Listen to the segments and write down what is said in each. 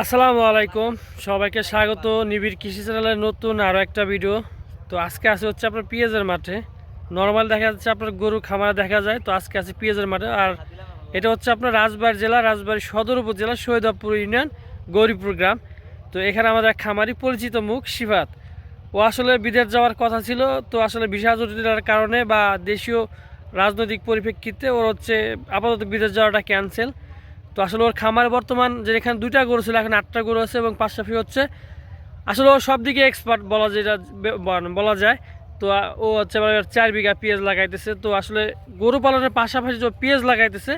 আসসালামু আলাইকুম। সবাইকে স্বাগত। নিবিড় কৃষি চ্যানেলের নতুন আরও একটা ভিডিও। তো আজকে আছে হচ্ছে আপনার পেঁয়াজের মাঠে। নর্মাল দেখা যাচ্ছে আপনার গরু খামারে দেখা যায়। তো আজকে আছে পেঁয়াজের মাঠে। আর এটা হচ্ছে আপনার রাজবাড়ি জেলা, রাজবাড়ি সদর উপজেলা শহীদাপুর ইউনিয়ন, গৌরীপুর গ্রাম। তো এখানে আমাদের এক খামারি পরিচিত মুখ, শিফাত। ও আসলে বিদেশ যাওয়ার কথা ছিল। তো আসলে ভিসা জটিলতার কারণে বা দেশীয় রাজনৈতিক পরিপ্রেক্ষিতে ওর হচ্ছে আপাতত বিদেশ যাওয়াটা ক্যান্সেল তো আসলে ওর খামার বর্তমান যে এখানে দুইটা গরু ছিল, এখন আটটা গরু আছে এবং পাঁচটা ফি হচ্ছে। আসলে ও সব দিকে এক্সপার্ট বলা যেটা বলা যায়। তো ও হচ্ছে চার বিঘা পেঁয়াজ লাগাইতেছে। তো আসলে গরু পালনের পাশাপাশি যে পেঁয়াজ লাগাইতেছে,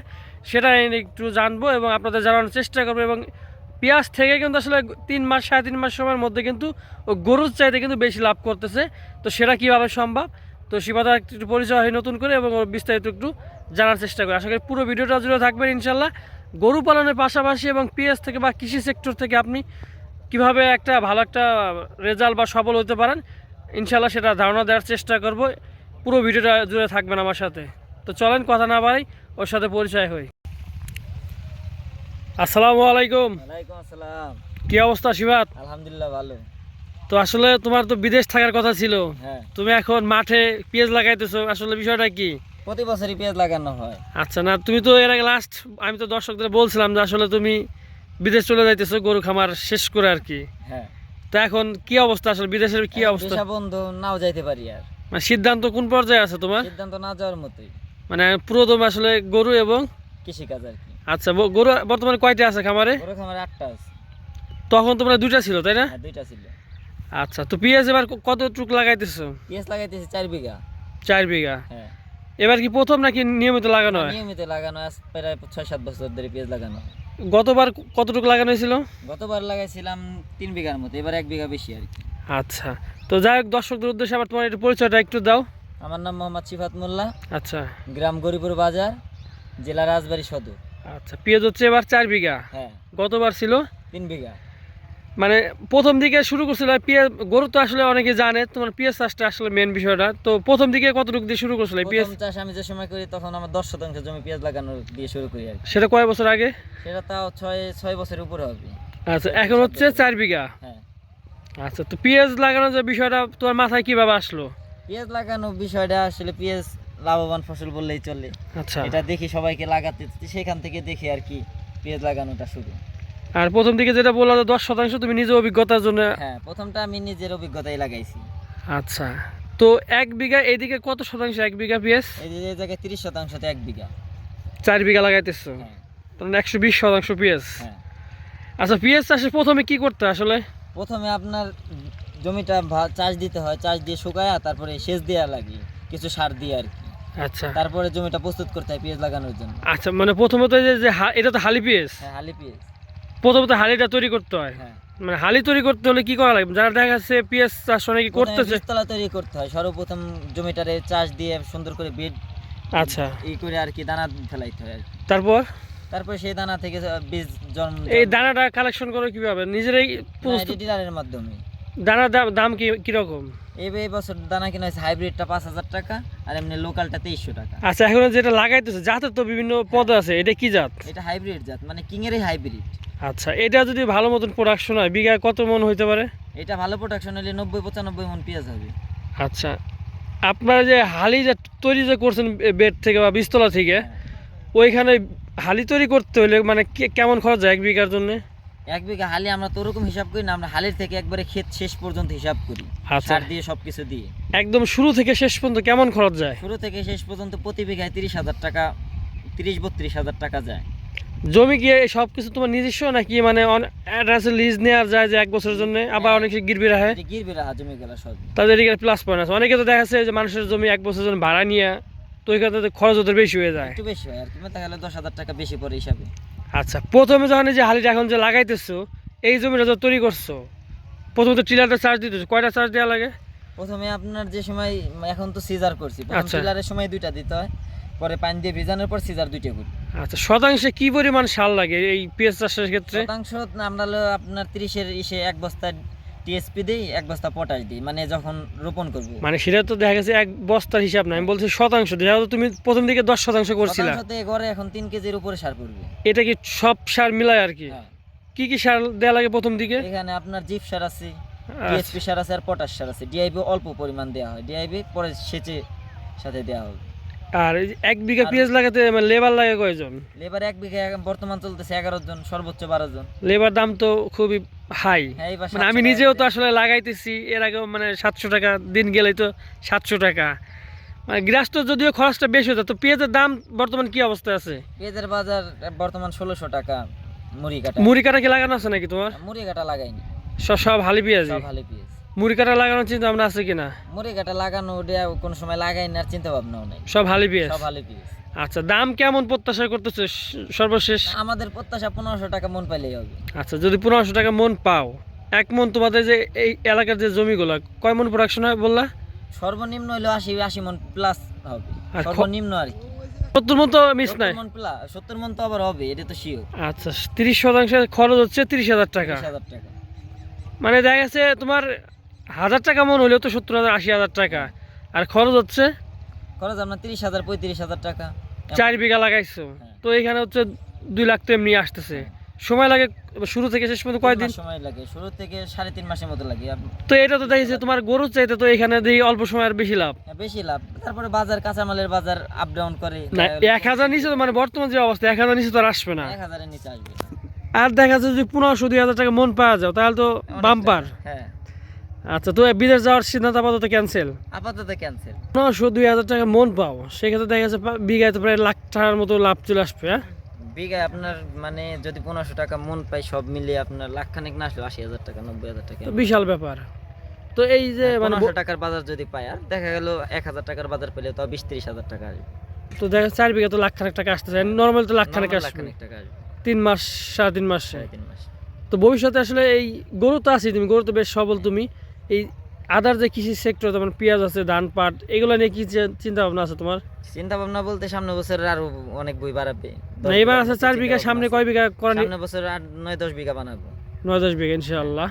সেটা একটু জানব এবং আপনাদের জানানোর চেষ্টা করব এবং পেঁয়াজ থেকে কিন্তু আসলে তিন মাস, সাড়ে তিন মাস সময়ের মধ্যে কিন্তু ও গরুর চাইতে কিন্তু বেশি লাভ করতেছে। তো সেটা কীভাবে সম্ভব? তো শিবাদা, একটু পরিচয় হয় নতুন করে এবং ওর বিস্তারিত একটু জানার চেষ্টা করি। আশা করি পুরো ভিডিওটা জুড়ে থাকবেন ইনশাল্লাহ। গরু পালনের পাশাপাশি এবং পেঁয়াজ থেকে বা কৃষি সেক্টর থেকে আপনি কীভাবে একটা ভালো একটা রেজাল্ট বা সফল হতে পারেন ইনশাল্লাহ সেটা ধারণা দেওয়ার চেষ্টা করব। পুরো ভিডিওটা জুড়ে থাকবেন আমার সাথে। তো চলেন কথা না বাড়াই ওর সাথে পরিচয় হই। আসসালামু আলাইকুম। আসসালাম। কি অবস্থা শিবাত? আলহামদুলিল্লাহ ভালো। তো আসলে তোমার তো বিদেশ থাকার কথা ছিল। হ্যাঁ। তুমি এখন মাঠে পেঁয়াজ লাগাইতেছো আসলে বিষয়টা কি? প্রতি বছরই পেঁয়াজ লাগানো হয়। আচ্ছা না তুমি তো এর আগে লাস্ট আমি তো দর্শকদের বলছিলাম যে আসলে তুমি বিদেশ চলে যাইতেছো গরু খামার শেষ করে আর কি। হ্যাঁ। তো এখন কি অবস্থা আসলে? বিদেশের কি অবস্থা? পেশা বন্ধু নাও যাইতে পারি আর। মানে সিদ্ধান্ত কোন পর্যায়ে আছে তোমার? সিদ্ধান্ত না যাওয়ার মতোই। মানে পুরোদম আসলে গরু এবং কৃষিকাজ আর কি। আচ্ছা গরু বর্তমানে কয়টা আছে খামারে? গরু খামার আটটা আছে। তখন তোমরা দুইটা ছিল তাই না? হ্যাঁ দুইটা ছিল। আচ্ছা তো পেঁয়াজ এবার কত টুক লাগাইতেছো? পেঁয়াজ লাগাইতেছি চার বিঘা। চার বিঘা। হ্যাঁ। এবার কি প্রথম নাকি নিয়মিত লাগানো হয়? নিয়মিত লাগানো আজ প্রায় ছয় সাত বছর ধরে পেঁয়াজ লাগানো গতবার কতটুকু লাগানো হয়েছিল? গতবার লাগাইছিলাম তিন বিঘার মতো এবার এক বিঘা বেশি আর কি। আচ্ছা তো যাই হোক দর্শকদের উদ্দেশ্যে আবার তোমার একটু পরিচয়টা একটু দাও। আমার নাম মোহাম্মদ সিফাত মোল্লা আচ্ছা। গ্রাম গরিপুর বাজার জেলা রাজবাড়ী সদর। আচ্ছা পেঁয়াজ হচ্ছে এবার চার বিঘা। হ্যাঁ। গতবার ছিল? তিন বিঘা। মানে প্রথম দিকে শুরু করছিল পেঁয়াজ গরু তো আসলে অনেকে জানে তোমার পেঁয়াজ চাষটা আসলে মেন বিষয়টা। তো প্রথম দিকে কতটুকু দিয়ে শুরু করছিল পেঁয়াজ? চাষ আমি যে সময় করি তখন আমার দশ শতাংশ জমি পেঁয়াজ লাগানো দিয়ে শুরু করি আর সেটা কয় বছর আগে? সেটা তাও ছয় ছয় বছরের উপরে হবে। আচ্ছা এখন হচ্ছে চার বিঘা? হ্যাঁ। আচ্ছা তো পেঁয়াজ লাগানোর যে বিষয়টা তোমার মাথায় কীভাবে আসলো? পেঁয়াজ লাগানো বিষয়টা আসলে পেঁয়াজ লাভবান ফসল বললেই চলে। আচ্ছা। এটা দেখি সবাইকে লাগাতে সেখান থেকে দেখি আর কি পেঁয়াজ লাগানোটা শুরু। আর প্রথম দিকে যেটা বলল যে দশ শতাংশ তুমি নিজে অভিজ্ঞতার জন্য হ্যাঁ প্রথমটা আমি নিজের অভিজ্ঞতাই লাগাইছি। আচ্ছা। তো এক বিঘা এইদিকে কত শতাংশ? এক বিঘা পেঁয়াজ এই যে এই জায়গায় তিরিশ শতাংশতে এক বিঘা। চার বিঘা লাগাইতেছো? হ্যাঁ। তখন একশো বিশ শতাংশ পেঁয়াজ হ্যাঁ। আচ্ছা পেঁয়াজ চাষে প্রথমে কি করতে আসলে? প্রথমে আপনার জমিটা চাষ দিতে হয় চাষ দিয়ে শুকায়া তারপরে সেচ দেওয়া লাগে কিছু সার দিয়ে আর কি। আচ্ছা। তারপরে জমিটা প্রস্তুত করতে হয় পেঁয়াজ লাগানোর জন্য। আচ্ছা মানে প্রথমত এই যে এটা তো হালি পেঁয়াজ হ্যাঁ হালি পেঁয়াজ প্রথমত হালিটা তৈরি করতে হয়। হ্যাঁ। মানে হালি তৈরি করতে হলে কি করা লাগবে যারা দেখা যাচ্ছে পেঁয়াজ চাষ অনেকে করতেছে। বীজতলা তৈরি করতে হয়। সর্বপ্রথম জমিটারে চাষ দিয়ে সুন্দর করে বেড আচ্ছা। ই করে আর কি দানা ফেলাইতে হয় কি। তারপর? সেই দানা থেকে বীজ জন্ম এই দানাটা কালেকশন করো কীভাবে? নিজেরাই প্রস্তুত ডিলারের মাধ্যমে। দানার দাম দাম কি কীরকম? এই বছর দানা কিনা হয়েছে হাইব্রিডটা পাঁচ হাজার টাকা আর এমনি লোকালটা তেইশশো টাকা। আচ্ছা এখন যেটা লাগাইতেছে জাতের তো বিভিন্ন পদ আছে। এটা কি জাত? এটা হাইব্রিড জাত মানে কিংয়েরই হাইব্রিড। আচ্ছা এটা যদি ভালো মতন প্রোডাকশন হয় বিঘায় কত মন হইতে পারে? এটা ভালো প্রোডাকশন হলে নব্বই পঁচানব্বই মন পেঁয়াজ হবে। আচ্ছা আপনারা যে হালি যে তৈরি যে করছেন বেড থেকে বা বিস্তলা থেকে ওইখানে হালি তৈরি করতে হলে মানে কেমন খরচ যায় এক বিঘার জন্য? এক বিঘা হালি আমরা তো ওরকম হিসাব করি না আমরা হালির থেকে একবারে ক্ষেত শেষ পর্যন্ত হিসাব করি আচ্ছা। সার দিয়ে সবকিছু দিয়ে। একদম শুরু থেকে শেষ পর্যন্ত কেমন খরচ যায়? শুরু থেকে শেষ পর্যন্ত প্রতি বিঘায় তিরিশ হাজার টাকা তিরিশ বত্রিশ হাজার টাকা যায়। জমি গিয়ে সব কিছু তোমার নিজস্ব নাকি মানে অ্যাড্রেসে লিজ নেওয়া যায় যে এক বছরের জন্য? আবার অনেক গিরবি রাখে গিরবি রাহা জমি গেলা সব। তাদের এদিকে প্লাস পয়েন্ট আছে। অনেকে তো দেখা যাচ্ছে যে মানুষের জমি এক বছরের জন্য ভাড়া নিয়ে তো ওইখানে তো খরচ ওদের বেশি হয়ে যায়। একটু বেশি হয় আর কি তাহলে দশ হাজার টাকা বেশি পড়ে হিসাবে। আচ্ছা প্রথমে যখন যে হালিটা এখন যে লাগাইতেছো এই জমিটা যে তৈরি করছ প্রথমে তো টিলারটা চার্জ দিতেছো। কয়টা চার্জ দেওয়া লাগে? প্রথমে আপনার যে সময় এখন তো সিজার করছি। প্রথম আচ্ছা। টিলারের সময় দুইটা দিতে হয়। পরে পানি দিয়ে ভিজানোর পর সিজার দুইটা করি। আচ্ছা শতাংশে কি পরিমাণ সার লাগে এই পেঁয়াজ চাষের ক্ষেত্রে? শতাংশ আমরা হলো আপনার তিরিশের ইসে এক বস্তা টিএসপি দিই এক বস্তা পটাশ দিই মানে যখন রোপণ করব। মানে সেটা তো দেখা গেছে এক বস্তার হিসাব না আমি বলছি শতাংশ যেহেতু তুমি প্রথম দিকে দশ শতাংশ করছিলা। শতাংশতে গড়ে এখন তিন কেজির উপরে সার পড়বে। এটা কি সব সার মিলায় আর কি? হ্যাঁ। কি কি সার দেওয়া লাগে প্রথম দিকে? এখানে আপনার জিপ সার আছে আচ্ছা, টিএসপি সার আছে আর পটাশ সার আছে। ডিআইবি অল্প পরিমাণ দেওয়া হয় ডিআইবি পরে সেচে সাথে দেওয়া হবে। আর এক বিঘা পেঁয়াজ লাগাতে লেবার লাগে কয়জন? লেবার এক বিঘা বর্তমান চলতেছে এগারো জন সর্বোচ্চ বারো জন। লেবার দাম তো খুবই হাই হ্যাঁ মানে আমি নিজেও তো আসলে লাগাইতেছি এর আগেও মানে সাতশো টাকা দিন গেলেই তো সাতশো টাকা। মানে গ্রাস তো যদিও খরচটা বেশি হতো তো পেঁয়াজের দাম বর্তমান কি অবস্থায় আছে? পেঁয়াজের বাজার বর্তমান ষোলোশো টাকা মুড়ি কাটা। মুড়ি কাটা কি লাগানো আছে নাকি তোমার? মুড়ি কাটা লাগাইনি। সব সব হালি পেঁয়াজি ভালো পেঁয়াজ। মুড়ি কাটা লাগানোর চিন্তা ভাবনা আছে কিনা? মুড়ি কাটা লাগানো ওটা কোনো সময় লাগাই না চিন্তা ভাবনাও নাই। সব হালি পেঁয়াজ? সব ভালো পেঁয়াজ। আচ্ছা দাম কেমন প্রত্যাশা করতেছো সর্বশেষ। আমাদের প্রত্যাশা পনেরোশো টাকা মন পাইলেই হবে। আচ্ছা যদি পনেরোশো টাকা মন পাও এক মন তোমাদের যে এই এলাকার যে জমিগুলো কয় মন প্রোডাকশন হয় বললা? সর্বনিম্ন হইল আশি আশি মন প্লাস হবে। সর্বনিম্ন আর কি। সত্তর মন তো মিস নাই। সত্তর মন তো আবার হবে এটা তো শিওর আচ্ছা তিরিশ শতাংশ খরচ হচ্ছে তিরিশ হাজার টাকা। বিশ হাজার টাকা। মানে দেখা গেছে তোমার হাজার টাকা মন হলেও তো সত্তর হাজার আশি হাজার টাকা। আর খরচ হচ্ছে? খরচ আপনার তিরিশ হাজার পঁয়ত্রিশ হাজার টাকা। চার বিঘা লাগাইছো। তো এখানে হচ্ছে দুই লাখ তো এমনি আসতেছে। সময় লাগে শুরু থেকে শেষ পর্যন্ত কয়দিন? সময় লাগে। শুরু থেকে সাড়ে তিন মাসের মতো লাগে। তো এটা তো দেখেছে তোমার গরুর চাইতে তো এখানে দেখি অল্প সময়ের বেশি লাভ। বেশি লাভ। তারপরে বাজার কাঁচামালের বাজার আপ ডাউন করে। না এক হাজার নিচে তো মানে বর্তমান যে অবস্থা এক হাজার নিচে তো আর আসবে না। এক হাজারের নিচে আসবে। না। আর দেখা যাচ্ছে যদি পনেরোশো দুই হাজার টাকা মন পাওয়া যাও তাহলে তো বাম্পার হ্যাঁ। আচ্ছা তো বিদেশ যাওয়ার সিদ্ধান্ত আপাতত ক্যান্সেল আপাতত ক্যান্সেল পনেরোশো দুই হাজার টাকা মন পাও। সেক্ষেত্রে দেখা যাচ্ছে বিঘায় তো প্রায় লাখ টাকার মতো লাভ চলে আসবে হ্যাঁ? বিঘায় আপনার মানে যদি পনেরোশো টাকা মন পাই সব মিলিয়ে আপনার লাখ খানিক না আসলে আশি হাজার টাকা নব্বই হাজার টাকা। তো বিশাল ব্যাপার। তো এই যে মানে পনেরোশো টাকার বাজার যদি পাই আর দেখা গেল এক হাজার টাকার বাজার পেলে তো বিশ ত্রিশ হাজার টাকা আসবে। তো দেখা চার বিঘা তো লাখ খানেক টাকা আসতেছে নর্মাল তো লাখ খানেক Normal আসবে। টাকা আসবে। তিন মাস সাড়ে তিন মাসে। সাড়ে তিন মাস। তো ভবিষ্যতে আসলে এই গরু তো আছি তুমি গরু তো বেশ সবল তুমি। এই আদার যে কৃষি সেক্টর যেমন পেঁয়াজ আছে ধান পাট এগুলো নিয়ে কি চিন্তা ভাবনা আছে তোমার? চিন্তা ভাবনা বলতে সামনে বছর আরও অনেক বই বাড়াবে। এবার আছে চার বিঘা সামনে কয় বিঘা করেন? সামনে বছর আর নয় দশ বিঘা বানাবো। নয় দশ বিঘা ইনশাআল্লাহ।